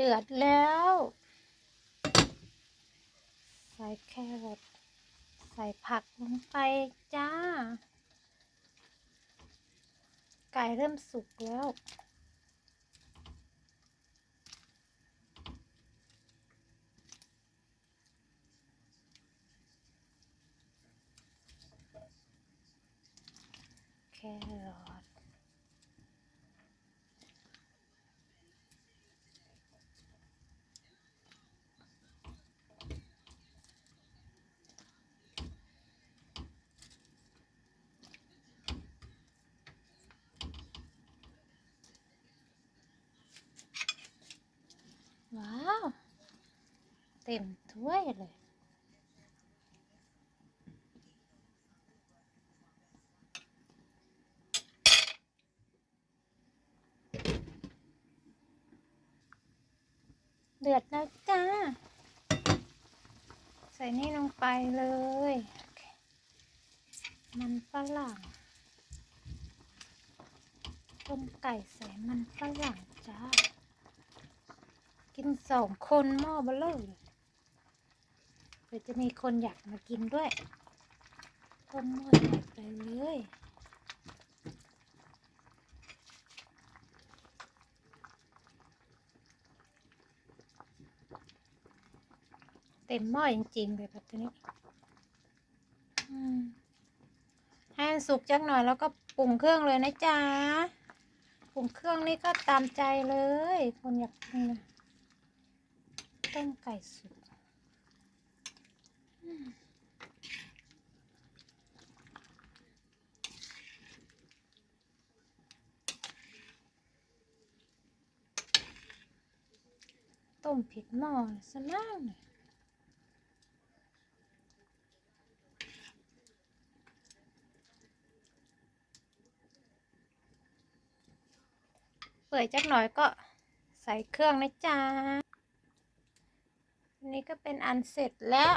ดือดแล้ว ใส่แครอทใส่ผักลงไปจ้า ไก่เริ่มสุกแล้วแครอทว้าว เต็มถ้วยเลย เดือดแล้วจ้า ใส่นี่ลงไปเลย มันฝรั่งต้มไก่ใส่มันฝรั่งจ้า กินสองคนหม้อเบลเลย เดี๋ยวจะมีคนอยากมากินด้วยต้มหม้อใหญ่ไปเลยเต็มหม้อจริงๆเลยแบบนี้ให้มันสุกจักหน่อยแล้วก็ปรุงเครื่องเลยนะจ๊ะ ปรุงเครื่องนี่ก็ตามใจเลย คนอยากกินต้มไก่สุก ต้มผิดหม้อซะแล้วเนี่ยเปื่อยจักหน่อยก็ใส่เครื่องนะจ๊ะนนี้ก็เป็นอันเสร็จแล้ว